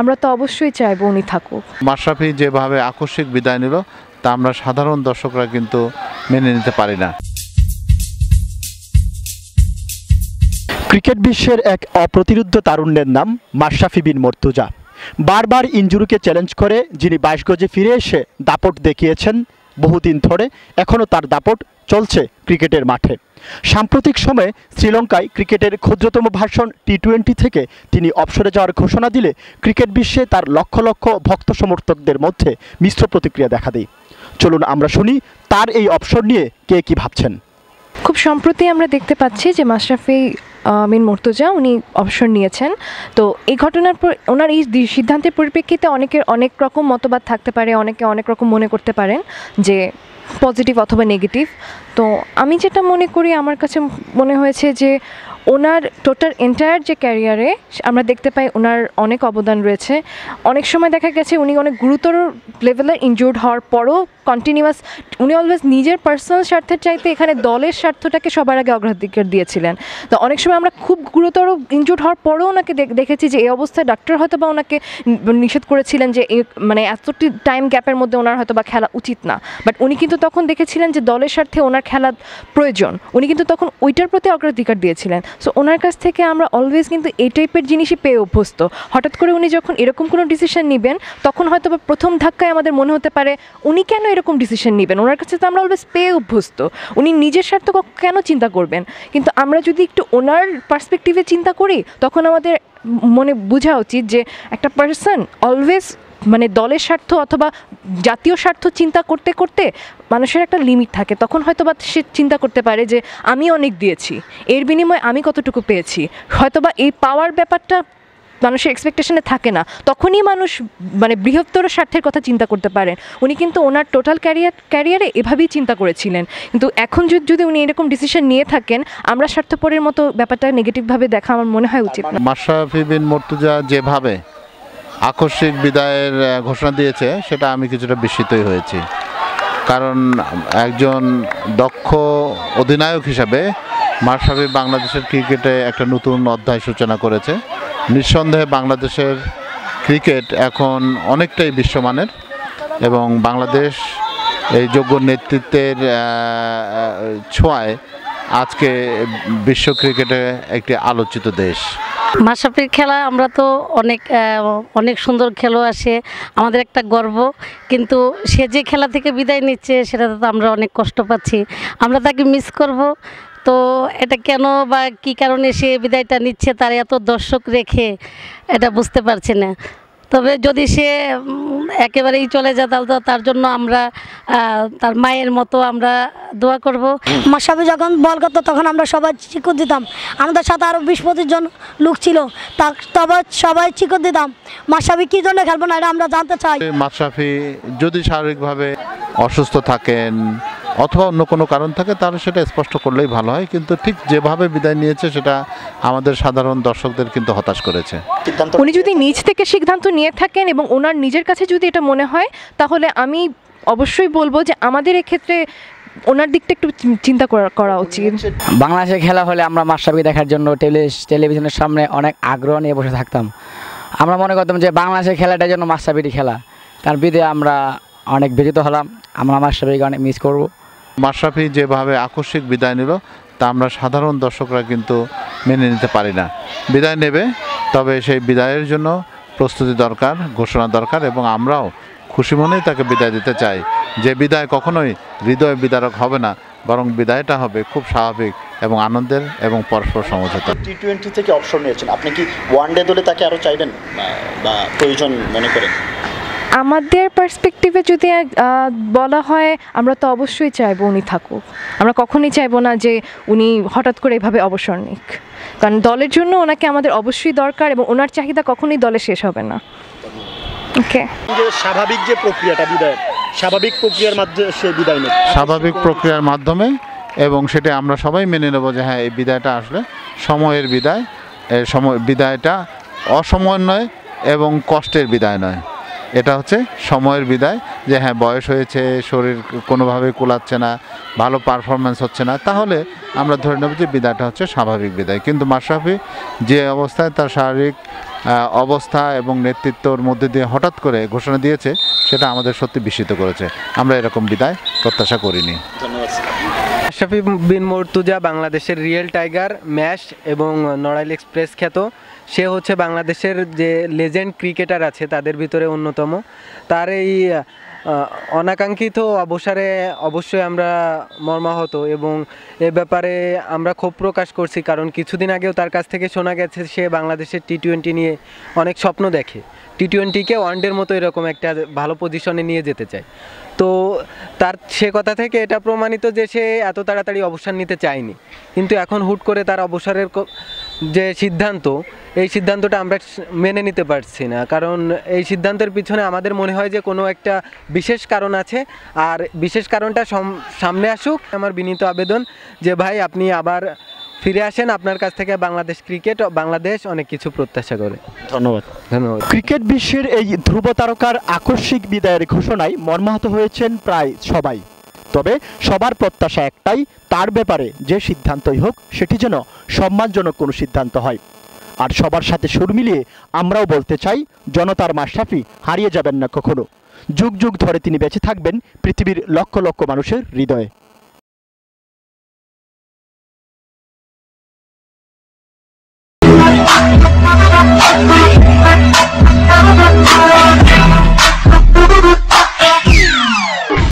আমরা তো অবশ্যই চাইব উনি থাকুক। মাশরাফি যেভাবে আকস্মিক বিদায় নিল তা আমরা সাধারণ দর্শকরা কিন্তু মেনে নিতে পারি না। ক্রিকেট বিশ্বের এক অপ্রতিরুদ্ধ তারুণ্যের নাম মাশরাফি বিন মর্তুজা। বারবার ইঞ্জুরিকে চ্যালেঞ্জ করে যিনি বাইশ গজে ফিরে এসে দাপট দেখিয়েছেন বহুদিন ধরে এখনও তার দাপট চলছে ক্রিকেটের মাঠে। সাম্প্রতিক সময়ে শ্রীলঙ্কায় ক্রিকেটের ক্ষুদ্রতম ভাষণ টি টোয়েন্টি থেকে তিনি অবসরে যাওয়ার ঘোষণা দিলে ক্রিকেট বিশ্বে তার লক্ষ লক্ষ ভক্ত সমর্থকদের মধ্যে মিশ্র প্রতিক্রিয়া দেখা দেয়। চলুন আমরা শুনি তার এই অবসর নিয়ে কে কি ভাবছেন। খুব সম্প্রতি আমরা দেখতে পাচ্ছি যে মাশরাফি বিন মর্তুজা উনি অবসর নিয়েছেন। তো এই ঘটনার পর ওনার এই সিদ্ধান্তের পরিপ্রেক্ষিতে অনেকের অনেক রকম মতবাদ থাকতে পারে, অনেকে অনেক রকম মনে করতে পারেন যে পজিটিভ অথবা নেগেটিভ তো আমি যেটা মনে করি আমার কাছে মনে হয়েছে যে ওনার টোটাল এন্টায়ার যে ক্যারিয়ারে আমরা দেখতে পাই ওনার অনেক অবদান রয়েছে। অনেক সময় দেখা গেছে উনি অনেক গুরুতর লেভেলের ইনজুর্ড হওয়ার পরও কন্টিনিউয়াস উনি অলওয়েজ নিজের পার্সোনাল স্বার্থের চাইতে এখানে দলের স্বার্থটাকে সবার আগে অগ্রাধিকার দিয়েছিলেন। তো অনেক সময় আমরা খুব গুরুতর ইনজুর্ড হওয়ার পরেও ওনাকে দেখ- দেখেছি যে এই অবস্থায় ডাক্তার হয়তো বা ওনাকে নিষেধ করেছিলেন যে মানে এতটি টাইম গ্যাপের মধ্যে ওনার হয়তো বা খেলা উচিত না। বাট উনি কিন্তু তখন দেখেছিলেন যে দলের স্বার্থে ওনার খেলা প্রয়োজন। উনি কিন্তু তখন ওইটার প্রতি অগ্রাধিকার দিয়েছিলেন। সো ওনার কাছ থেকে আমরা অলওয়েজ কিন্তু এই টাইপের জিনিসই পেয়ে অভ্যস্ত। হঠাৎ করে উনি যখন এরকম কোনো ডিসিশন নেবেন, তখন হয়তো বা প্রথম ধাক্কায় আমাদের মনে হতে পারে, উনি কেন এরকম ডিসিশন নেবেন? ওনার কাছে তো আমরা অলওয়েজ পেয়ে অভ্যস্ত। উনি নিজের স্বার্থ কেন চিন্তা করবেন? কিন্তু আমরা যদি একটু ওনার পার্সপেক্টিভে চিন্তা করি, তখন আমাদের মনে বোঝা উচিত যে, একটা পার্সন অলওয়েজ মানে দলের স্বার্থ অথবা জাতীয় স্বার্থ চিন্তা করতে করতে মানুষের একটা লিমিট থাকে। তখন হয়তো বা সে চিন্তা করতে পারে যে, আমি অনেক দিয়েছি, এর বিনিময়ে আমি কতটুকু পেয়েছি? হয়তোবা এই পাওয়ার ব্যাপারটা মানুষের এক্সপেকটেশনে থাকে না। তখনই মানুষ মানে বৃহত্তর স্বার্থের কথা চিন্তা করতে পারেন উনি কিন্তু ওনার টোটাল ক্যারিয়ার ক্যারিয়ারে এভাবেই চিন্তা করেছিলেন। কিন্তু এখন যদি উনি এরকম ডিসিশন নিয়ে থাকেন, আমরা স্বার্থপরের মতো ব্যাপারটা নেগেটিভভাবে দেখা আমার মনে হয় উচিত মাশরাফি বিন মর্তুজা যেভাবে আকস্মিক বিদায়ের ঘোষণা দিয়েছে, সেটা আমি কিছুটা বিস্মিতই হয়েছি। কারণ একজন দক্ষ অধিনায়ক হিসাবে মাশরাফি বাংলাদেশের ক্রিকেটে একটা নতুন অধ্যায় সূচনা করেছে। নিঃসন্দেহে বাংলাদেশের ক্রিকেট এখন অনেকটাই বিশ্বমানের এবং বাংলাদেশ এই যোগ্য নেতৃত্বের ছোঁয়ায় আজকে বিশ্ব ক্রিকেটে একটি আলোচিত দেশ। মাশরাফির খেলা আমরা তো অনেক অনেক সুন্দর খেলো আসে, আমাদের একটা গর্ব। কিন্তু সে যে খেলা থেকে বিদায় নিচ্ছে, সেটাতে তো আমরা অনেক কষ্ট পাচ্ছি। আমরা তাকে মিস করব। তো এটা কেন বা কি কারণে সে বিদায়টা নিচ্ছে, তার এত দর্শক রেখে, এটা বুঝতে পারছি না। তবে যদি সে একেবারেই চলে যায় তাহলে তো তার জন্য আমরা তার মায়ের মতো আমরা দোয়া করব। মাসাবি যখন বল করতো তখন আমরা সবাই চিকুর দিতাম। আমাদের সাথে আরও বিশ পঁচিশ জন লোক ছিল তা তবে সবাই চিকুর দিতাম। মাসাবি কী জন্য খেলব না এটা আমরা জানতে চাই। মাশরাফি যদি শারীরিকভাবে অসুস্থ থাকেন অথবা অন্য কোনো কারণ থাকে তাহলে সেটা স্পষ্ট করলেই ভালো হয়। কিন্তু ঠিক যেভাবে বিদায় নিয়েছে সেটা আমাদের সাধারণ দর্শকদের কিন্তু হতাশ করেছে। উনি যদি নিজ থেকে সিদ্ধান্ত নিয়ে থাকেন এবং ওনার নিজের কাছে যদি এটা মনে হয় তাহলে আমি অবশ্যই বলব যে আমাদের এক্ষেত্রে ওনার দিকটা একটু চিন্তা করা করা উচিত। বাংলাদেশে খেলা হলে আমরা মাস্টারকে দেখার জন্য টেলি টেলিভিশনের সামনে অনেক আগ্রহ নিয়ে বসে থাকতাম। আমরা মনে করতাম যে বাংলাদেশের খেলাটার জন্য মাস্টারবিটি খেলা। তার বিদে আমরা অনেক বিজিত হলাম। আমরা মাস্টারবিকে অনেক মিস করব। মাশরাফি যেভাবে আকস্মিক বিদায় নিল, তা আমরা সাধারণ দর্শকরা কিন্তু মেনে নিতে পারি না। বিদায় নেবে, তবে সেই বিদায়ের জন্য প্রস্তুতি দরকার, ঘোষণা দরকার এবং আমরাও খুশি মনেই তাকে বিদায় দিতে চাই। যে বিদায় কখনোই হৃদয় বিদারক হবে না, বরং বিদায়টা হবে খুব স্বাভাবিক এবং আনন্দের এবং পরস্পর সমঝোতা। টি টোয়েন্টি থেকে অবসর নিয়েছেন, আপনি কি ওয়ান ডে দলে তাকে আরও চাইবেন বা- প্রয়োজন মনে করেন? আমাদের পার্সপেক্টিভে যদি বলা হয় আমরা তো অবশ্যই চাইব উনি থাকুক। আমরা কখনই চাইব না যে উনি হঠাৎ করে এভাবে অবসর নিক। কারণ দলের জন্য ওনাকে আমাদের অবশ্যই দরকার এবং ওনার চাহিদা কখনোই দলে শেষ হবে না। ওকে? যে স্বাভাবিক যে প্রক্রিয়াটা বিদায় স্বাভাবিক প্রক্রিয়ার মাধ্যমে সে বিদায় নেবে। স্বাভাবিক প্রক্রিয়ার মাধ্যমে এবং সেটা আমরা সবাই মেনে নেব যে হ্যাঁ এই বিদায়টা আসলে সময়ের বিদায় এই সময় বিদায়টা অসময় নয় এবং কষ্টের বিদায় নয়। এটা হচ্ছে সময়ের বিদায় যে হ্যাঁ বয়স হয়েছে, শরীর কোনোভাবে কুলাচ্ছে না, ভালো পারফরমেন্স হচ্ছে না, তাহলে আমরা ধরে নেব যে বিদায়টা হচ্ছে স্বাভাবিক বিদায়। কিন্তু মাশরাফি যে অবস্থায় তার শারীরিক অবস্থা এবং নেতৃত্বর মধ্যে দিয়ে হঠাৎ করে ঘোষণা দিয়েছে, সেটা আমাদের সত্যি বিস্মিত করেছে। আমরা এরকম বিদায় প্রত্যাশা করিনি। আশরাফি বিন মর্তুজা বাংলাদেশের রিয়েল টাইগার, ম্যাশ এবং নড়াইল এক্সপ্রেস খ্যাত। সে হচ্ছে বাংলাদেশের যে লেজেন্ড ক্রিকেটার আছে, তাদের ভিতরে অন্যতম। তার এই অনাকাঙ্ক্ষিত অবসরে অবশ্যই আমরা মর্মাহত এবং এ ব্যাপারে আমরা ক্ষোভ প্রকাশ করছি কারণ কিছুদিন আগেও তার কাছ থেকে শোনা গেছে সে বাংলাদেশের টি টোয়েন্টি নিয়ে অনেক স্বপ্ন দেখে। টি টোয়েন্টিকে ওয়ানডের মতো এরকম একটা ভালো পজিশনে নিয়ে যেতে চায়। তো তার সে কথা থেকে এটা প্রমাণিত যে সে এত তাড়াতাড়ি অবসর নিতে চায়নি। কিন্তু এখন হুট করে তার অবসরের যে সিদ্ধান্ত, এই সিদ্ধান্তটা আমরা মেনে নিতে পারছি না। কারণ এই সিদ্ধান্তের পিছনে আমাদের মনে হয় যে কোনো একটা বিশেষ কারণ আছে। আর বিশেষ কারণটা সম- সামনে আসুক। আমার বিনীত আবেদন যে ভাই, আপনি আবার ফিরে আসেন আপনার কাছ থেকে বাংলাদেশ ক্রিকেট ও বাংলাদেশ অনেক কিছু প্রত্যাশা করে। ধন্যবাদ। ধন্যবাদ। ক্রিকেট বিশ্বের এই ধ্রুব তারকার আকস্মিক বিদায়ের ঘোষণায় মর্মাহত হয়েছেন প্রায় সবাই। তবে সবার প্রত্যাশা একটাই তার ব্যাপারে যে সিদ্ধান্তই হোক সেটি যেন সম্মানজনক কোনো সিদ্ধান্ত হয়। আর সবার সাথে সুর মিলিয়ে আমরাও বলতে চাই জনতার মাশরাফি হারিয়ে যাবেন না কখনো। যুগ যুগ ধরে তিনি বেঁচে থাকবেন পৃথিবীর লক্ষ লক্ষ মানুষের হৃদয়ে। Every